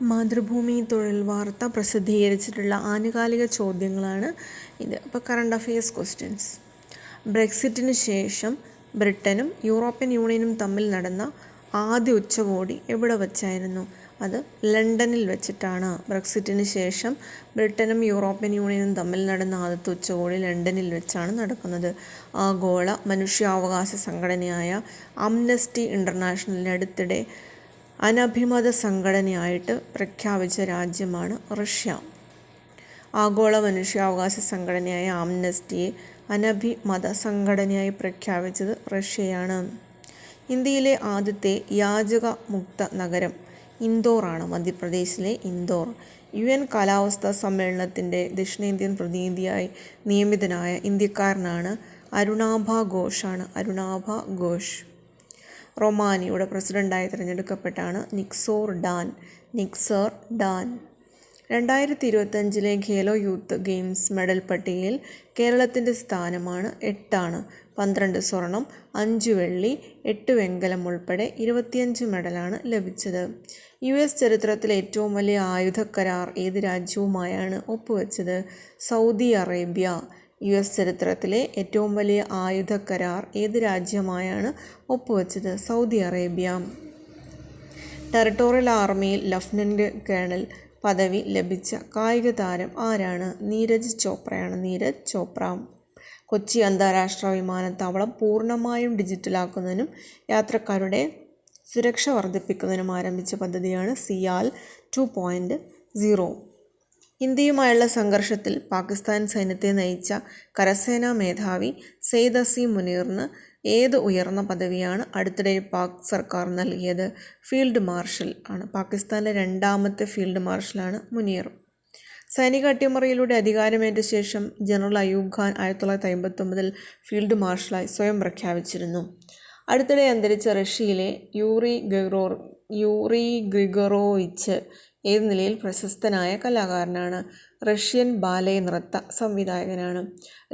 മാതൃഭൂമി തൊഴിൽ വാർത്ത പ്രസിദ്ധീകരിച്ചിട്ടുള്ള ആനുകാലിക ചോദ്യങ്ങളാണ് ഇത്. അപ്പോൾ കറണ്ട് അഫയേഴ്സ് ക്വസ്റ്റ്യൻസ് ബ്രെക്സിറ്റിന് ശേഷം ബ്രിട്ടനും യൂറോപ്യൻ യൂണിയനും തമ്മിൽ നടന്ന ആദ്യ ഉച്ചകോടി എവിടെ വച്ചായിരുന്നു? അത് ലണ്ടനിൽ വെച്ചിട്ടാണ്. ബ്രെക്സിറ്റിന് ശേഷം ബ്രിട്ടനും യൂറോപ്യൻ യൂണിയനും തമ്മിൽ നടന്ന ആദ്യത്തെ ഉച്ചകോടി ലണ്ടനിൽ വെച്ചാണ് നടക്കുന്നത്. ആഗോള മനുഷ്യാവകാശ സംഘടനയായ അംനസ്റ്റി ഇന്റർനാഷണലിന്റെ അടുത്തിടെ അനഭിമത സംഘടനയായിട്ട് പ്രഖ്യാപിച്ച രാജ്യമാണ് റഷ്യ. ആഗോള മനുഷ്യാവകാശ സംഘടനയായ ആംനസ്റ്റിയെ അനഭിമത സംഘടനയായി പ്രഖ്യാപിച്ചത് റഷ്യയാണ്. ഇന്ത്യയിലെ ആദ്യത്തെ യാചക മുക്ത നഗരം ഇൻഡോറാണ് മധ്യപ്രദേശിലെ ഇൻഡോർ യു എൻ കാലാവസ്ഥാ സമ്മേളനത്തിന്റെ ദക്ഷിണേന്ത്യൻ പ്രതിനിധിയായി നിയമിതനായ ഇന്ത്യക്കാരനാണ് അരുണാഭ ഘോഷാണ്. അരുണാഭ ഘോഷ്. റൊമാനിയയുടെ പ്രസിഡന്റായി തിരഞ്ഞെടുക്കപ്പെട്ടാണ് നിക്സോർ ഡാൻ. നിക്സർ ഡാൻ. രണ്ടായിരത്തി ഇരുപത്തഞ്ചിലെ ഖേലോ യൂത്ത് ഗെയിംസ് മെഡൽ പട്ടികയിൽ കേരളത്തിന്റെ സ്ഥാനമാണ് എട്ടാണ്. പന്ത്രണ്ട് സ്വർണം അഞ്ച് വെള്ളി എട്ട് വെങ്കലം ഉൾപ്പെടെ ഇരുപത്തിയഞ്ച് മെഡലാണ് ലഭിച്ചത്. യു എസ് ചരിത്രത്തിലെ ഏറ്റവും വലിയ ആയുധ കരാർ ഏത് രാജ്യവുമായാണ് ഒപ്പുവെച്ചത്? സൗദി അറേബ്യ യു എസ് ചരിത്രത്തിലെ ഏറ്റവും വലിയ ആയുധ കരാർ ഏത് രാജ്യമായാണ് ഒപ്പുവെച്ചത്? Saudi Arabia. ടെറിട്ടോറിയൽ ആർമിയിൽ ലഫ്റ്റനന്റ് കേണൽ പദവി ലഭിച്ച കായിക താരം ആരാണ്? നീരജ് ചോപ്രയാണ്. നീരജ് ചോപ്ര. കൊച്ചി അന്താരാഷ്ട്ര വിമാനത്താവളം പൂർണമായും ഡിജിറ്റലാക്കുന്നതിനും യാത്രക്കാരുടെ സുരക്ഷ വർദ്ധിപ്പിക്കുന്നതിനും ആരംഭിച്ച പദ്ധതിയാണ് സിയാൽ ടു പോയിന്റ് സീറോ. ഇന്ത്യയുമായുള്ള സംഘർഷത്തിൽ പാകിസ്ഥാൻ സൈന്യത്തെ നയിച്ച കരസേനാ മേധാവി സെയ്ദ് അസീം മുനീറിന് ഏത് ഉയർന്ന പദവിയാണ് അടുത്തിടെ പാക് സർക്കാർ നൽകിയത്? ഫീൽഡ് മാർഷൽ ആണ്. പാകിസ്ഥാനിലെ രണ്ടാമത്തെ ഫീൽഡ് മാർഷലാണ് മുനീർ. സൈനിക അട്ടിമറിയിലൂടെ അധികാരമേറ്റ ശേഷം ജനറൽ അയൂബ് ഖാൻ ആയിരത്തി തൊള്ളായിരത്തി അമ്പത്തൊമ്പതിൽ ഫീൽഡ് മാർഷലായി സ്വയം പ്രഖ്യാപിച്ചിരുന്നു. അടുത്തിടെ അന്തരിച്ച റഷ്യയിലെ യൂറി ഗെറോർ യൂറി ഗ്രിഗറോവിച്ച് ഏത് നിലയിൽ പ്രശസ്തനായ കലാകാരനാണ്? റഷ്യൻ ബാലെ നൃത്ത സംവിധായകനാണ്.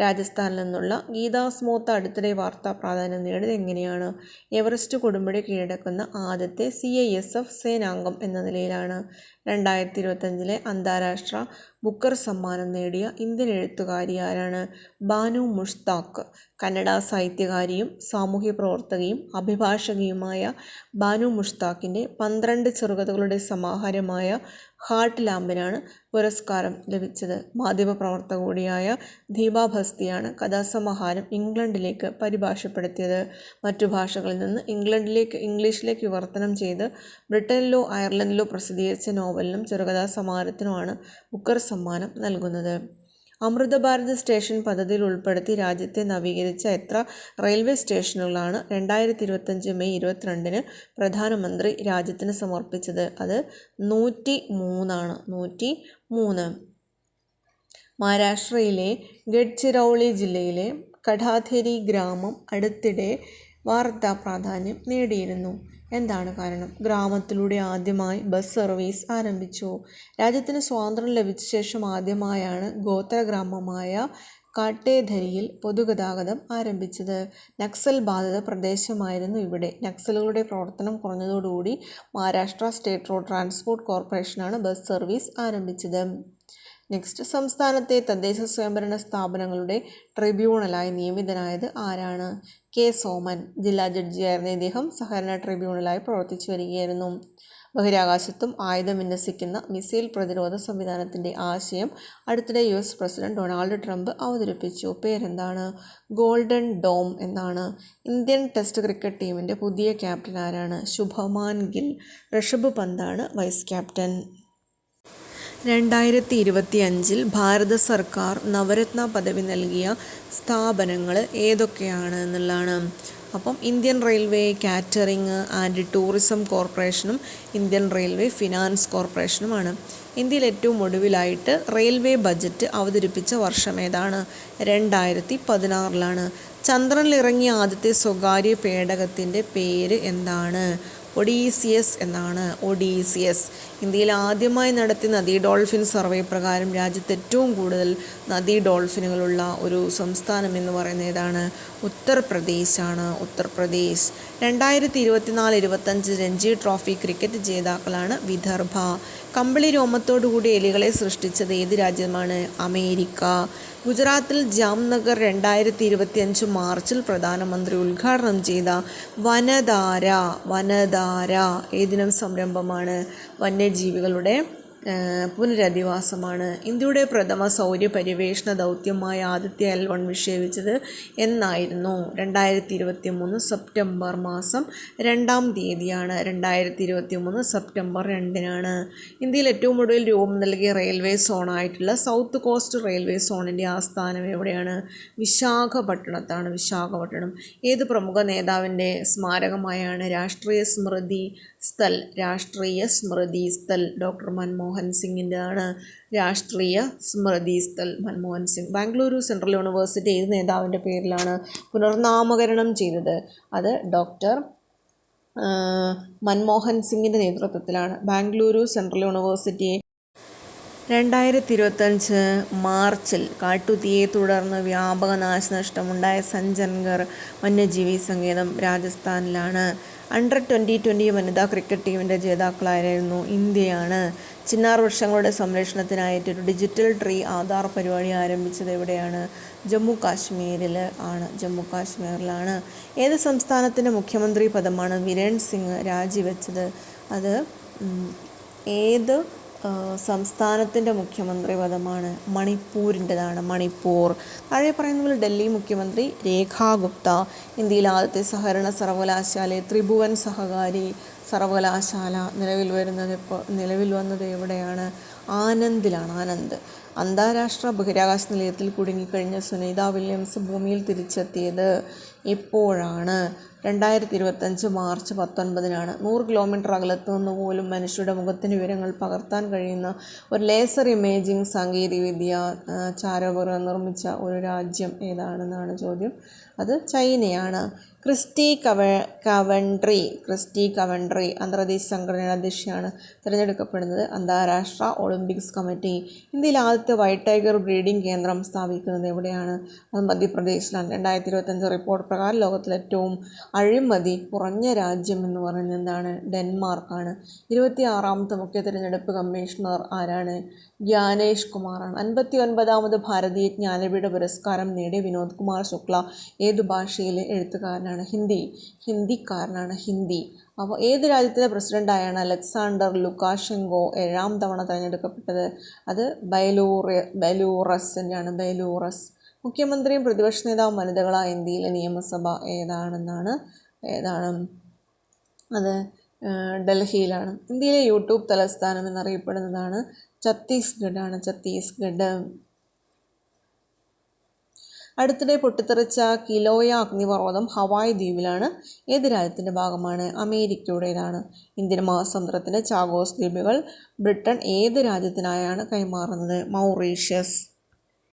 രാജസ്ഥാനിൽ നിന്നുള്ള ഗീതാ സ്മോത്ത അടുത്തിടെ വാർത്താ പ്രാധാന്യം നേടിയത് എങ്ങനെയാണ്? എവറസ്റ്റ് കൊടുമുടി കീഴടക്കുന്ന ആദ്യത്തെ സി ഐ എസ് എഫ് സേനാംഗം എന്ന നിലയിലാണ്. രണ്ടായിരത്തി ഇരുപത്തഞ്ചിലെ അന്താരാഷ്ട്ര ബുക്കർ സമ്മാനം നേടിയ ഇന്ത്യൻ എഴുത്തുകാരി ആരാണ്? ബാനു മുഷ്താഖ്. കന്നഡ സാഹിത്യകാരിയും സാമൂഹ്യ പ്രവർത്തകയും അഭിഭാഷകയുമായ ബാനു മുഷ്താഖിന്റെ പന്ത്രണ്ട് ചെറുകഥകളുടെ സമാഹാരമായ ഹാർട്ട് ലാമ്പിനാണ് പുരസ്കാരം ലഭിച്ചത്. മാധ്യമപ്രവർത്തക കൂടിയായ ദീപ ഭസ്തിയാണ് കഥാസമാഹാരം ഇംഗ്ലണ്ടിലേക്ക് പരിഭാഷപ്പെടുത്തിയത്. മറ്റു ഭാഷകളിൽ നിന്ന് ഇംഗ്ലണ്ടിലേക്ക് ഇംഗ്ലീഷിലേക്ക് വിവർത്തനം ചെയ്ത് ബ്രിട്ടനിലോ അയർലൻഡിലോ പ്രസിദ്ധീകരിച്ച നോവലിനും ചെറുകഥാ സമാഹാരത്തിനുമാണ് ബുക്കർ സമ്മാനം നൽകുന്നത്. അമൃത ഭാരത് സ്റ്റേഷൻ പദ്ധതിയിൽ ഉൾപ്പെടുത്തി രാജ്യത്തെ നവീകരിച്ച എത്ര റെയിൽവേ സ്റ്റേഷനുകളാണ് രണ്ടായിരത്തി ഇരുപത്തഞ്ച് മെയ് ഇരുപത്തിരണ്ടിന് പ്രധാനമന്ത്രി രാജ്യത്തിന് സമർപ്പിച്ചത്? അത് നൂറ്റി മൂന്നാണ്. നൂറ്റി മൂന്ന്. മഹാരാഷ്ട്രയിലെ ഗഡ്ചിറൌളി ജില്ലയിലെ കഠാധേരി ഗ്രാമം അടുത്തിടെ വാർത്താ പ്രാധാന്യം നേടിയിരുന്നു. എന്താണ് കാരണം? ഗ്രാമത്തിലൂടെ ആദ്യമായി ബസ് സർവീസ് ആരംഭിച്ചു. രാജ്യത്തിന് സ്വാതന്ത്ര്യം ലഭിച്ച ശേഷം ആദ്യമായാണ് ഗോത്ര ഗ്രാമമായ കാട്ടേധരിയിൽ പൊതുഗതാഗതം ആരംഭിച്ചത്. നക്സൽ ബാധിത പ്രദേശമായിരുന്നു ഇവിടെ. നക്സലുകളുടെ പ്രവർത്തനം കുറഞ്ഞതോടുകൂടി മഹാരാഷ്ട്ര സ്റ്റേറ്റ് റോഡ് ട്രാൻസ്പോർട്ട് കോർപ്പറേഷനാണ് ബസ് സർവീസ് ആരംഭിച്ചത്. നെക്സ്റ്റ് സംസ്ഥാനത്തെ തദ്ദേശ സ്വയംഭരണ സ്ഥാപനങ്ങളുടെ ട്രിബ്യൂണലായി നിയമിതനായത് ആരാണ്? കെ സോമൻ ജില്ലാ ജഡ്ജിയായിരുന്ന ഇദ്ദേഹം സഹകരണ ട്രിബ്യൂണലായി പ്രവർത്തിച്ചു വരികയായിരുന്നു. ബഹിരാകാശത്തും ആയുധം വിന്യസിക്കുന്ന മിസൈൽ പ്രതിരോധ സംവിധാനത്തിന്റെ ആശയം അടുത്തിടെ U S president Donald Trump അവതരിപ്പിച്ചു. പേരെന്താണ്? ഗോൾഡൻ ഡോം എന്നാണ്. ഇന്ത്യൻ ടെസ്റ്റ് ക്രിക്കറ്റ് ടീമിന്റെ പുതിയ ക്യാപ്റ്റൻ ആരാണ് ശുഭമാൻ ഗിൽ. ഋഷഭ് പന്താണ് വൈസ് ക്യാപ്റ്റൻ. രണ്ടായിരത്തി ഇരുപത്തി അഞ്ചിൽ ഭാരത സർക്കാർ നവരത്ന പദവി നൽകിയ സ്ഥാപനങ്ങൾ ഏതൊക്കെയാണ് എന്നുള്ളതാണ്. അപ്പം Indian railway catering and tourism കോർപ്പറേഷനും ഇന്ത്യൻ റെയിൽവേ ഫിനാൻസ് കോർപ്പറേഷനുമാണ്. ഇന്ത്യയിൽ ഏറ്റവും ഒടുവിലായിട്ട് റെയിൽവേ ബജറ്റ് അവതരിപ്പിച്ച വർഷം ഏതാണ്? രണ്ടായിരത്തി പതിനാറിലാണ് ചന്ദ്രനിലിറങ്ങിയ ആദ്യത്തെ സ്വകാര്യ പേടകത്തിന്റെ പേര് എന്താണ്? ഒഡീസിയസ് എന്നാണ് ഒഡീസിയസ്. ഇന്ത്യയിൽ ആദ്യമായി നടത്തിയ നദീ ഡോൾഫിൻ സർവേ പ്രകാരം രാജ്യത്ത് ഏറ്റവും കൂടുതൽ നദീ ഡോൾഫിനുകളുള്ള ഒരു സംസ്ഥാനം എന്ന് പറയുന്നത് ഏതാണ്? ഉത്തർപ്രദേശാണ്. ഉത്തർപ്രദേശ്. രണ്ടായിരത്തി ഇരുപത്തിനാല് ഇരുപത്തഞ്ച് രഞ്ജി ട്രോഫി ക്രിക്കറ്റ് ജേതാക്കളാണ് വിദർഭ. കമ്പിളി രോമത്തോടുകൂടി എലികളെ സൃഷ്ടിച്ചത് ഏത് രാജ്യമാണ്? അമേരിക്ക. ഗുജറാത്തിൽ ജാംനഗർ രണ്ടായിരത്തി ഇരുപത്തിയഞ്ച് മാർച്ചിൽ പ്രധാനമന്ത്രി ഉദ്ഘാടനം ചെയ്ത വനധാര. വനധാര ഏതിനം സംരംഭമാണ് വന്യജീവികളുടെ പുനരധിവാസമാണ്. ഇന്ത്യയുടെ പ്രഥമ സൗര പര്യവേഷണ ദൗത്യമായ ആദിത്യ എൽ വൺ വിക്ഷേപിച്ചത് എന്നായിരുന്നു. രണ്ടായിരത്തി ഇരുപത്തി മൂന്ന് സെപ്റ്റംബർ മാസം രണ്ടാം തീയതിയാണ്. രണ്ടായിരത്തി ഇരുപത്തി മൂന്ന് സെപ്റ്റംബർ രണ്ടിനാണ്. ഇന്ത്യയിൽ ഏറ്റവും ഒടുവിൽ രൂപം നൽകിയ റെയിൽവേ സോണായിട്ടുള്ള സൗത്ത് കോസ്റ്റ് റെയിൽവേ സോണിന്റെ ആസ്ഥാനം എവിടെയാണ്? വിശാഖപട്ടണത്താണ്. വിശാഖപട്ടണം. ഏത് പ്രമുഖ നേതാവിന്റെ സ്മാരകമായാണ് രാഷ്ട്രീയ സ്മൃതി സ്ഥൽ രാഷ്ട്രീയ സ്മൃതി സ്ഥൽ. ഡോക്ടർ മൻമോഹൻ സിംഗിന്റെതാണ് രാഷ്ട്രീയ സ്മൃതി സ്ഥൽ മൻമോഹൻ സിംഗ്. ബാംഗ്ലൂരു സെൻട്രൽ യൂണിവേഴ്സിറ്റി ഏത് നേതാവിന്റെ പേരിലാണ് പുനർനാമകരണം ചെയ്തത്. അത് ഡോക്ടർ മൻമോഹൻ സിംഗിന്റെ നേതൃത്വത്തിലാണ്. ബാംഗ്ലൂരു സെൻട്രൽ യൂണിവേഴ്സിറ്റി രണ്ടായിരത്തി ഇരുപത്തഞ്ച് മാർച്ചിൽ കാട്ടുതീയെ തുടർന്ന് വ്യാപക നാശനഷ്ടമുണ്ടായ സഞ്ജൻഗർ വന്യജീവി സങ്കേതം രാജസ്ഥാനിലാണ്. അണ്ടർ ട്വന്റി ട്വന്റി വനിതാ ക്രിക്കറ്റ് ടീമിന്റെ ജേതാക്കളായിരുന്നു ഇന്ത്യയാണ്. ചിന്നാർ വൃക്ഷങ്ങളുടെ സംരക്ഷണത്തിനായിട്ട് ഒരു ഡിജിറ്റൽ ട്രീ ആധാർ പരിപാടി ആരംഭിച്ചത് എവിടെയാണ്? ജമ്മു കാശ്മീരിൽ ആണ്. ജമ്മു കാശ്മീരിലാണ്. ഏത് സംസ്ഥാനത്തിന്റെ മുഖ്യമന്ത്രി പദമാണ്? വിരേൺ സിംഗ് രാജിവെച്ചത്. അത് ഏത് സംസ്ഥാനത്തിന്റെ മുഖ്യമന്ത്രി പദമാണ് മണിപ്പൂരിന്റെതാണ് മണിപ്പൂർ. താഴെ പറയുന്ന പോലെ ഡൽഹി മുഖ്യമന്ത്രി രേഖാ ഗുപ്ത ഇന്ത്യയിലെ ആദ്യത്തെ സഹകരണ സർവകലാശാലയെ ത്രിഭുവൻ സഹകാരി സർവകലാശാല നിലവിൽ വരുന്നത് ഇപ്പോൾ നിലവിൽ വന്നത് എവിടെയാണ്? ആനന്ദിലാണ് ആനന്ദ്. അന്താരാഷ്ട്ര ബഹിരാകാശ നിലയത്തിൽ കുടുങ്ങിക്കഴിഞ്ഞ സുനിത വില്യംസ് ഭൂമിയിൽ തിരിച്ചെത്തിയത് എപ്പോഴാണ് രണ്ടായിരത്തി ഇരുപത്തഞ്ച് മാർച്ച് പത്തൊൻപതിനാണ്. നൂറ് കിലോമീറ്റർ അകലത്ത് നിന്ന് പോലും മനുഷ്യരുടെ മുഖത്തിന് വിവരങ്ങൾ പകർത്താൻ കഴിയുന്ന ഒരു ലേസർ ഇമേജിംഗ് സാങ്കേതികവിദ്യ ചാരോപകരണം നിർമ്മിച്ച ഒരു രാജ്യം ഏതാണെന്നാണ് ചോദ്യം. അത് ചൈനയാണ്. ക്രിസ്റ്റി കവ കവൻട്രി ക്രിസ്റ്റി കവൻട്രി അന്തർദേശീയ സംഘടനയുടെ അധ്യക്ഷയാണ് തിരഞ്ഞെടുക്കപ്പെടുന്നത്. അന്താരാഷ്ട്ര ഒളിമ്പിക്സ് കമ്മിറ്റി. ഇന്ത്യയിൽ ആദ്യത്തെ വൈറ്റ് ടൈഗർ ബ്രീഡിംഗ് കേന്ദ്രം സ്ഥാപിക്കുന്നത് എവിടെയാണ്? അത് മധ്യപ്രദേശിലാണ്. രണ്ടായിരത്തി ഇരുപത്തഞ്ച് റിപ്പോർട്ട് പ്രകാരം ലോകത്തിലെ ഏറ്റവും അഴിമതി കുറഞ്ഞ രാജ്യം എന്ന് പറയുന്നത് എന്താണ് ഡെൻമാർക്കാണ്. ഇരുപത്തി ആറാമത്തെ മുഖ്യ തിരഞ്ഞെടുപ്പ് കമ്മീഷണർ ആരാണ്? ജ്ഞാനേഷ് കുമാറാണ്. അൻപത്തി ഒൻപതാമത് ഭാരതീയ ജ്ഞാനപീഠ പുരസ്കാരം നേടിയ വിനോദ് കുമാർ ശുക്ല ഏത് ഭാഷയിലെ എഴുത്തുകാരനാണ്? ഹിന്ദി. ഹിന്ദിക്കാരനാണ്. ഹിന്ദി. അപ്പോൾ ഏത് രാജ്യത്തിന്റെ പ്രസിഡന്റായാണ് അലക്സാണ്ടർ ലുക്കാഷെങ്കോ ഏഴാം തവണ തിരഞ്ഞെടുക്കപ്പെട്ടത്? അത് ബൈലൂറ് ബൈലൂറസിന്റെയാണ് ബൈലൂറസ് മുഖ്യമന്ത്രിയും പ്രതിപക്ഷ നേതാവും വനിതകളായ ഇന്ത്യയിലെ നിയമസഭ ഏതാണെന്നാണ് ഏതാണ്? അത് ഡൽഹിയിലാണ്. ഇന്ത്യയിലെ യൂട്യൂബ് തലസ്ഥാനം എന്നറിയപ്പെടുന്നതാണ് ആണ് ഛത്തീസ്ഗഡ്. അടുത്തിടെ പൊട്ടിത്തെറിച്ച കിലോയ അഗ്നിപർവതം ഹവായ് ദ്വീപിലാണ്. ഏത് രാജ്യത്തിന്റെ ഭാഗമാണ്? അമേരിക്കയുടേതാണ്. ഇന്ത്യൻ മഹാസമുദ്രത്തിന്റെ ചാഗോസ് ദ്വീപുകൾ ബ്രിട്ടൻ ഏത് രാജ്യത്തിനായാണ് കൈമാറുന്നത്? മൗറീഷ്യസ്.